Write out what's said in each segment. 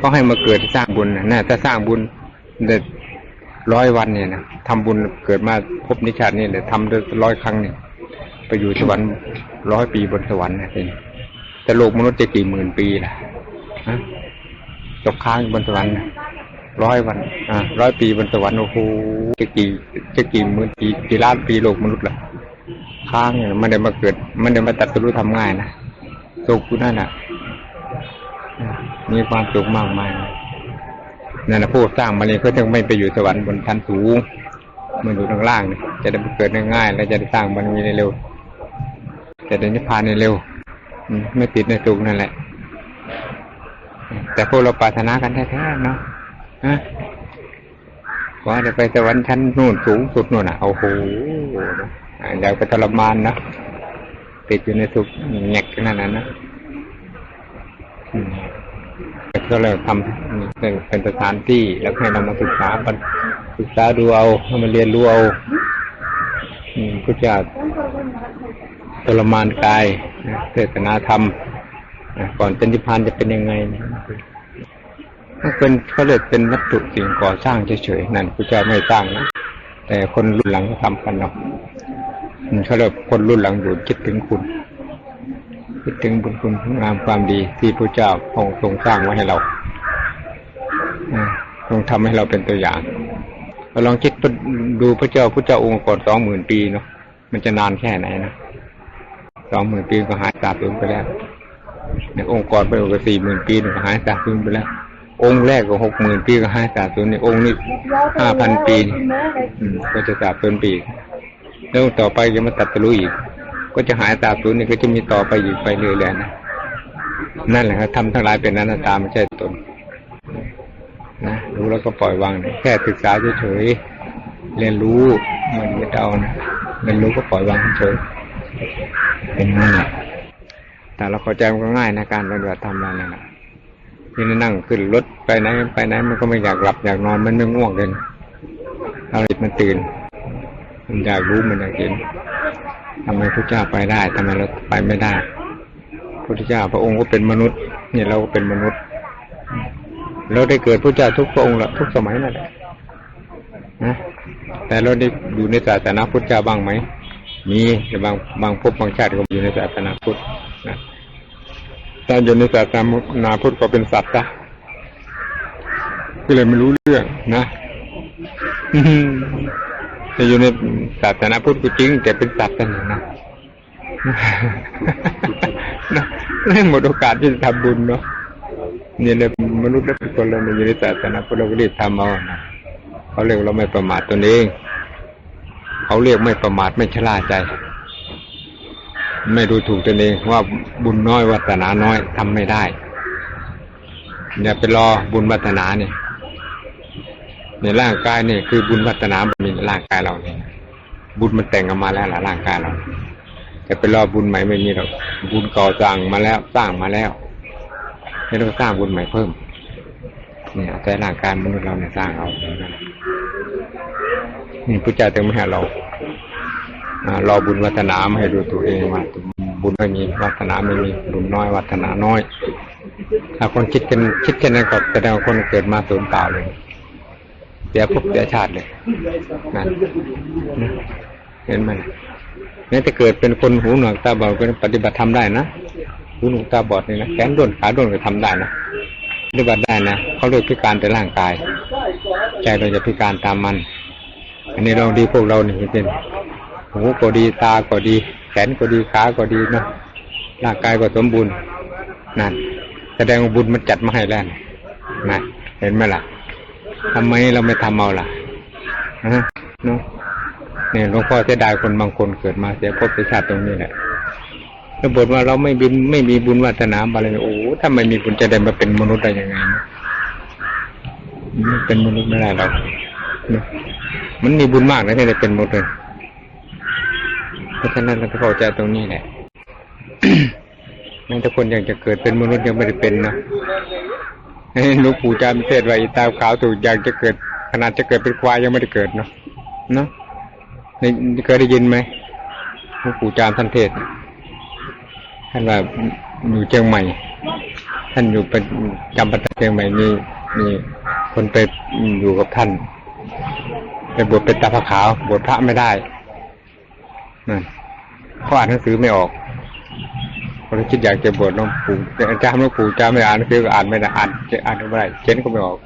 ก็ให้มาเกิดสร้างบุญนะถ้าสร้างบุญเด็ดร้อยวันเนี่ยนะทำบุญเกิดมาพบนิชาตินี่เนี่ยทำได้ร้อยครั้งเนี่ยไปอยู่สวรรค์ร้อยปีบนสวรรค์นะเป็นแต่โลกมนุษย์จะกี่หมื่นปีล่ะตกค้างบนสวรรค์ร้อยวันอ่าร้อยปีบนสวรรค์โอ้โหจะกี่จะกี่หมื่นกี่กี่ล้านปีโลกมนุษย์ล่ะค้างเนี่ยมันได้มาเกิด มันได้มาตัดสู้ทำง่ายนะสุขนั่นน่ะ มีความสุขมากมายนั่นนะผู้สร้างมาเลยเขาจะไม่ไปอยู่สวรรค์บนชั้นสูงมันอยู่ข้างล่างเนี่ยจะได้เกิดง่ายๆแล้วจะได้สร้างบารมีในเร็วจะได้นิพพานในเร็วไม่ติดในสุขนั่นแหละ แต่พวกเราปรารถนากันแท้ๆเนาะฮะว่าจะไปสวรรค์ชั้นนู่นสูงสุดนู่นอะโอ้โหเดี๋ยวก็ทรมานนะติดอยู่ในสุขแงกขนาดนั้นนะ ก็เลยทำเป็นเป็นสถานที่แล้วให้เรามาศึกษากันศึกษาดูเอาให้มาเรียนรู้เอาอืมก็จะทรมานกายเทศนาธรรมก่อนเป็นนิพพานจะเป็นยังไงมันเป็นเขาเรียกเป็นวัตถุสิ่งก่อสร้างเฉยๆนั่นพระเจ้าไม่สร้างนะแต่คนรุ่นหลังก็ทำกันเนาะเขาเรียกคนรุ่นหลังอยู่คิดถึงคุณ คิดถึงบุญคุณงามความดีที่พระเจ้าองค์ทรงสร้างไว้ให้เราทรงทำให้เราเป็นตัวอย่างเราลองคิดดูพระเจ้าพระเจ้าองค์ก่อนสองหมื่นปีเนาะมันจะนานแค่ไหนนะสองหมื่นปีก็หายสาบสูญไปแล้วในองค์ก่อนไปกว่าสี่หมื่นปีก็หายสาบสูญไปแล้ว องค์แรกก็หกหมื่นปีก็หายสาบสูญในองค์นี้ห้าพันปีก็จะสาบสูญปีแล้วต่อไปจะมาตัดตะลุอีก ก็จะหายสาบสูญนี่ก็จะมีต่อไปอีกไปเรื่อยๆนะนั่นแหละครับทำทั้งหลายเป็นอนัตตาไม่ใช่ตนนะรู้แล้วก็ปล่อยวางนะแค่ศึกษาเฉยๆเรียนรู้มันไม่เอานะเรียนรู้ก็ปล่อยวางเฉยเป็นนั่นแหละแต่เราเข้าใจมันก็ง่ายนะการปฏิบัติธรรมเราเนี่ยนะที่นั่งขึ้นรถไปไหนไปไหนมันก็ไม่อยากหลับอยากนอนมันไม่ง่วงเลยเราจิตมันตื่น มันอยากรู้มันอยากเห็น ทำไมพระเจ้าไปได้ทำไมเราไปไม่ได้พระพุทธเจ้าพระองค์ก็เป็นมนุษย์ เนี่ยเราก็เป็นมนุษย์เราได้เกิดพระเจ้าทุกพระองค์ละทุกสมัยนั่นแหละนะแต่เราได้อยู่ในศาสนาพุทธเจ้าบ้างไหมมีแต่บางบางภพบางชาติก็อยู่ในศาสนาพุทธนะถ้าอยู่ในศาสนาพุทธก็เป็นสัตว์จ้ะก็เลยไม่รู้เรื่องนะ จะอยู่ในศาสนาพุทธก็จริง แต่เป็นสัตว์กันนะนะไม่หมดโอกาสที่จะทำบุญเนาะเนี่ยเลยมนุษย์และเป็นคนเราอยู่ในศาสนาพุทธเราก็รีบทำเอานะเขาเรียกเราไม่ประมาทตนเองเขาเรียกไม่ประมาทไม่ชะล่าใจ ไม่ดูถูกตนเองว่าบุญน้อยวัฒนาน้อยทำไม่ได้อย่าไปรอบุญวัฒนาเนี่ยในร่างกายเนี่ยคือบุญวัฒนานมีใน ร่างกายเราเนี่ย บุญมันแต่งออกมาแล้วล่ะร่างกายเราจะไปรอบุญใหม่ไม่มีหรอกบุญก่อสร้างมาแล้วสร้างมาแล้วไม่ต้องสร้างบุญใหม่เพิ่ม เนี่ยแต่ร่างกายมนุษย์เราเนี่ยสร้างเอานี่พระเจ้าจึงไม่ให้เรารอบุญวัฒนามาให้ดูตัวเองว่าบุญไม่มีวัฒนาไม่มีบุญน้อยวัฒนาน้อย ถ้าคนคิดกันคิดแค่นั้นก็แสดงว่าคนเกิดมาสูญเปล่าเลย สียภพเสียชาติเลยนั่นเห็นไหมแม้แต่เกิดเป็นคนหูหนวกตาบอดก็ปฏิบัติทำได้นะหูหนวกตาบอดนี่นะแขนด้วนขาด้วนก็ทำได้นะปฏิบัติได้นะเขาเรียกพิการแต่ร่างกายใจเราจะพิการตามมัน อันนี้เราดีพวกเรานี่เป็นหูก็ดีตาก็ดี แขนก็ดีขาก็ดีนะร่างกายก็สมบูรณ์นั่นแสดงว่าบุญมันจัดมาให้แล้วนะเห็นไหมล่ะ ทำไมเราไม่ทำเอาล่ะฮะเนาะเนี่ยหลวงพ่อเสียดายคนบางคนเกิดมาเสียภพเสียชาติตรงนี้แหละถ้าบทว่าเราไม่บินไม่มีบุญวาสนาอะไรโอ้ถ้าไม่มีบุญจะได้มาเป็นมนุษย์ได้ยังไงนะเป็นมนุษย์ไม่ได้หรอกมันมีบุญมากนะที่ได้เป็นมนุษย์เลยเพราะฉะนั้นเราเข้าใจตรงนี้แหละแม้แต่คนอยากจะเกิดเป็นมนุษย์ยังไม่ได้เป็นนะ หลวงปู่จารย์เทศไว้ตาขาวถูกอยากจะเกิด ขนาดจะเกิดเป็นควายยังไม่ได้เกิดเนาะเนาะเคยได้ยินไหมหลวงปู่จารย์ท่านเทศท่านว่าอยู่เชียงใหม่ ท่านอยู่เป็นจำปาสักเชียงใหม่มีมีคนไปอยู่กับท่านไปบวชเป็นตาพระขาวบวชพระไม่ได้นั่นเขาอ่านหนังสือไม่ออก เขาเลยคิดอยากจะบวชหลวงปู่แต่อาจารย์หลวงปู่จะไม่อ่านหนังสือก็อ่านไม่ได้อ่านจะอ่านก็ไม่ได้เขียนก็ไม่ออก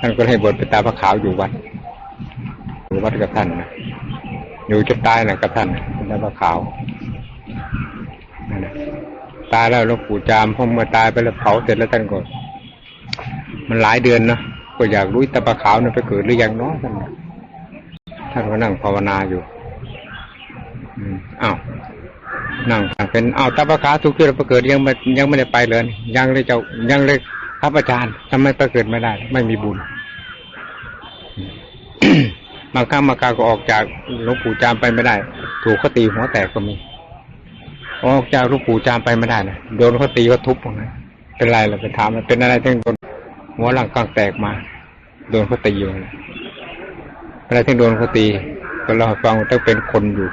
ท่านก็ให้บวชเป็นตาพระขาวอยู่วัดอยู่วัดกับท่านนะอยู่จะตายนะกับท่านเป็นตาพระขาวตายแล้วหลวงปู่จามพอมื่อตายไปแล้วเผาเสร็จแล้วท่านก็มันหลายเดือนนะก็อยากรู้ตาพระขาวนั้นไปเกิดหรือยังเนาะท่านท่านก็นั่งภาวนาอยู่อ้าว นั่งฟังเป็นอ้าตาพระขาทุกที่เราไปเกิดยังไม่ยังไม่ได้ไปเลย ยังเลยเจ้ายังเลยครับอาจารย์ทำไมไปเกิดไม่ได้ ไม่มีบุญบางครั้งบางคราก็ออกจากหลวงปู่จามไปไม่ได้ ถูกเขาตีหัวแตกก็มี ออกจากหลวงปู่จามไปไม่ได้นะโดนเขาตีเขาทุบนั้นเป็นไรล่ะไปถามมันเป็นอะไรถึงโดนหัวหลังกลางแตกมา โดนเขาตีอยู่นะอะไรที่โดนเขาตีก็เราฟังต้องเป็นคนอยู่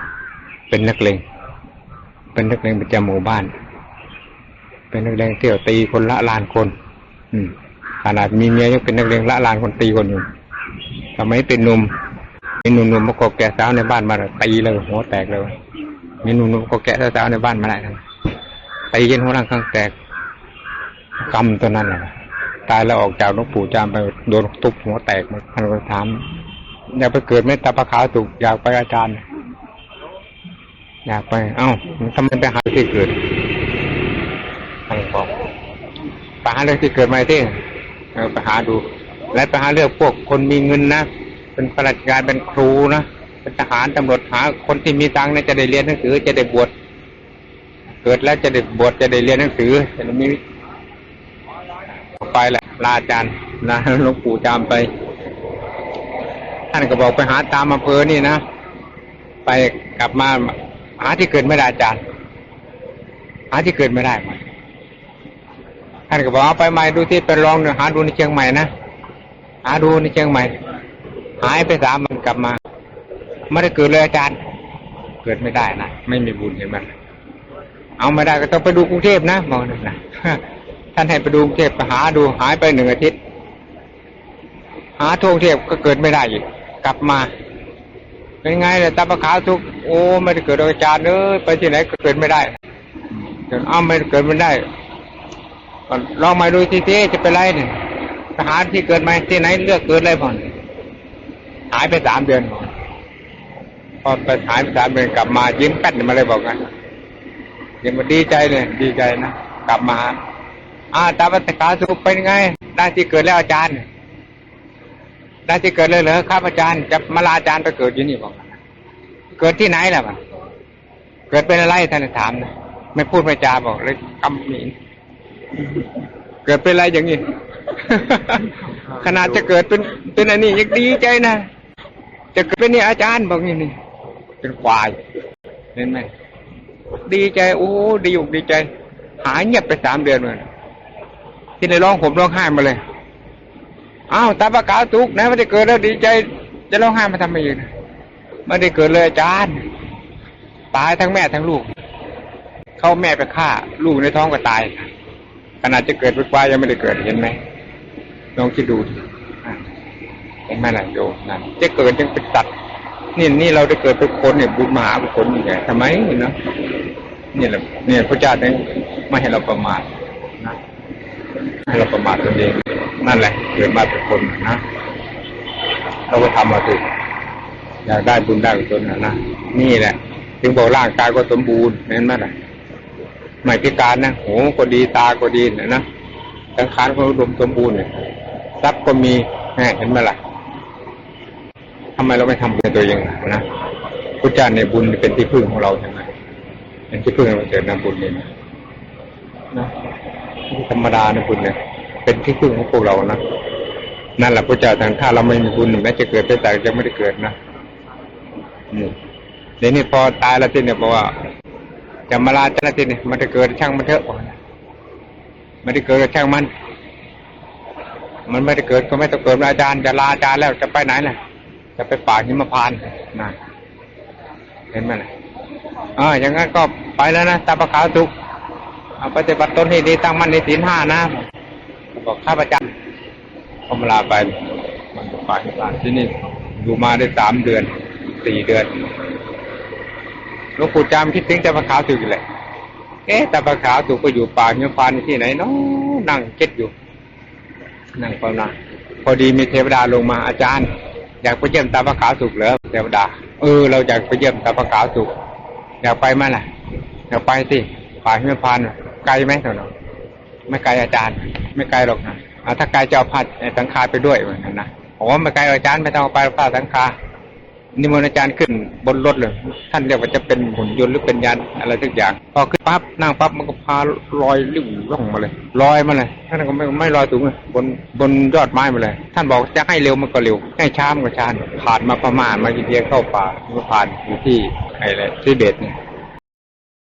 เป็นนักเลง เป็นนักเลงประจำหมู่บ้าน เป็นนักเลงเที่ยวตีคนละลานคน อืมขนาดมีเมียยังเป็นนักเลงละลานคนตีคนอยู่ทำไมเป็นหนุ่มมีหนุ่มๆมาเกแก่สาวในบ้านมาตีเลยหัวแตกเลยมีหนุ่มๆก็แกะสาวในบ้านมาได้ตีจนหัวร่างข้างแตกกำตัวนั้นแหละตายแล้วออกจากหลวงปู่จามไปโดนทุบหัวแตกมดท่านก็ถามอยากไปเกิดไม่ตาปลาขาวถูกอยากไปอาจารย์ อยากไป เอ้าทำไมไปหาที่เกิดท่านบอกไปหาเรื่องที่เกิดมาที่เออไปหาดู และไปหาเรื่องพวกคนมีเงินนะ เป็นข้าราชการเป็นครูนะ เป็นทหารตำรวจหา คนที่มีตังค์เนี่ยจะได้เรียนหนังสือ จะได้บวช เกิดแล้วจะได้บวชจะได้เรียนหนังสือจะมีไปแหละลาอาจารย์ลาหลวงปู่จามไป ท่านก็บอกไปหาตามอำเภอนี่นะ ไปกลับมา หาที่เกิดไม่ได้อาจารย์ หาที่เกิดไม่ได้มท่านก็บอกเอาไปใหม่ดูที่ไปลองหาดูในเชียงใหม่นะหาดูในเชียงใหม่ หายไปสามวันกลับมาไม่ได้เกิดเลยอาจารย์ เกิดไม่ได้นะไม่มีบุญเห็นไหมเอาไม่ได้ก็ต้องไปดูกรุงเทพนะมองนั่นนะท่านให้ไปดูกรุงเทพไปหาดูหายไปหนึ่งอาทิตย์ หาทั่วกรุงเทพก็เกิดไม่ได้อีกกลับมา เป็นไงเลยตาประขาทุกโอ้ไม่ได้เกิดอาจารย์เอ้ยไปที่ไหนก็เกิดไม่ได้อ้าไม่เกิดไม่ได้ลองมาดูทีทีจะเป็นไรเนี่ยทหารที่เกิดไหมที่ไหนเลือกเกิดอะไรผ่อนหายไปสามเดือนพอไปหายไปสามเดือนกลับมายิ้มแป้นมาเลยบอกนะยิ้มมาดีใจเลยดีใจนะกลับมาอ่าตาปัตกาสุเป็นไงได้ที่เกิดแล้วอาจารย์ ได้ที่เกิดเลยเหรอครับอาจารย์จะมาลาอาจารย์ไปเกิดอยู่นี่บอกเกิดที่ไหนล่ะมันเกิดเป็นอะไรท่านถามนะไม่พูดไม่จาบอกเลยคำหนีเกิดเป็นอะไรอย่างนี้ขนาดจะเกิดเป็นเป็นอันนี้ยังดีใจนะจะเกิดเป็นนี่อาจารย์บอกนี่นี่เป็นควายเห็นไหมดีใจโอ้ดีอกดีใจ หายเงียบไปสามเดือนเลยที่ในร้องผมร้องไห้มาเลย อ้าวตาปากาศทุกนะไม่ได้เกิดแล้วดีใจ จะร้องไห้มาทำไมอยู่นะไม่ได้เกิดเลยอาจารย์ ตายทั้งแม่ทั้งลูก เข้าแม่ไปฆ่า ลูกในท้องก็ตายขนาดจะเกิดเป็นควายยังไม่ได้เกิดเห็นไหมลองคิดดูเห็นไหมล่ะโยนั่นจะเกิดยังเป็นสัตว์นี่นี่เราได้เกิดเป็นคนเนี่ยบุญมหาบุญคนนี่ไงทำไมเนาะนี่แหละเนี่ยพระเจ้าเนี่ยไม่ให้เราประมาท ให้เราประมาทตัวเองนั่นแหละเกิดมาเป็นคนนะเราก็ทำมาถูกอยากได้บุญได้กุศลนะนะนี่แหละถึงบอกร่างกายก็สมบูรณ์เห็นไหมล่ะไม่พิการนะหูก็ดีตาก็ดีนะนะสังขารก็อุดมสมบูรณ์เนี่ยทรัพย์ก็มีเห็นไหมล่ะทำไมเราไม่ทำบุญตัวเองนะพระเจ้าในบุญเป็นที่พึ่งของเราใช่ไหมเป็นที่พึ่งเราเกิดนำบุญเนี่ยนะ ธรรมดาในบุญเนี่ยเป็นที่พึ่งของพวกเรานะนั่นแหละพระเจ้าทางถ้าเราไม่มีบุญแม้จะเกิดไปแต่จะไม่ได้เกิดนะอืมเดี๋ยวนี้พอตายแล้วที่เนี่ยบอกว่าจะมาลาจ้าหน้าที่เนี่ยมันจะเกิดช่างมันเถอะไม่ได้เกิดช่างมัน มันไม่ได้เกิดก็ไม่ต้องเกิดอาจารย์จะลาอาจารย์แล้วจะไปไหนล่ะ จะไปป่าหิมพานนะเห็นไหมล่ะอ่าอย่างนั้นก็ไปแล้วนะตาประขาวทุก ปฏิบัติตนให้ดีตั้งมั่นในศีลห้านะบอกข้าพเจ้าก็มาลาไปมันก็ไปที่นี่อยู่มาได้สามเดือนสี่เดือนหลวงปู่จามคิดถึงแต่พระขาวสุกเลยเอ๊ะแต่พระขาวสุกก็อยู่ป่าเงี้ยพานที่ไหนเนาะนั่งคิดอยู่ นั่งภาวนาพอดีมีเทวดาลงมาอาจารย์ อยากไปเยี่ยมตาพระขาวสุกเหรอเทวดา เออ เราอยากไปเยี่ยมตาพระขาวสุกอยากไปไหมล่ะอยากไปสิป่าเงี้ยพาน ไกลไหมเท่านั้นไม่ไกลอาจารย์ ไม่ไกลหรอกนะถ้าไกลจะเอาผ้าสังฆาไปด้วยเหมือนกันนะผมว่าไม่ไกลอาจารย์ไม่ต้องเอาไปผ้าสังฆานิมนต์อาจารย์ขึ้นบนรถเลย ท่านเรียกว่าจะเป็นหุ่นยนต์หรือเป็นยันอะไรทุกอย่าง พอขึ้นปั๊บนั่งปั๊บมันก็พาลอยลิ่วล่องมาเลยลอยมาเลยท่านก็ไม่ไม่ลอยสูงเลยบนบนยอดไม้มาเลย ท่านบอกจะให้เร็วมันก็เร็ว ให้ช้ามันก็ช้าผ่านมาประมาณมาอินเดียเข้าป่ามันผ่านอยู่ที่ไอ้อะไรทิเบตเนี่ย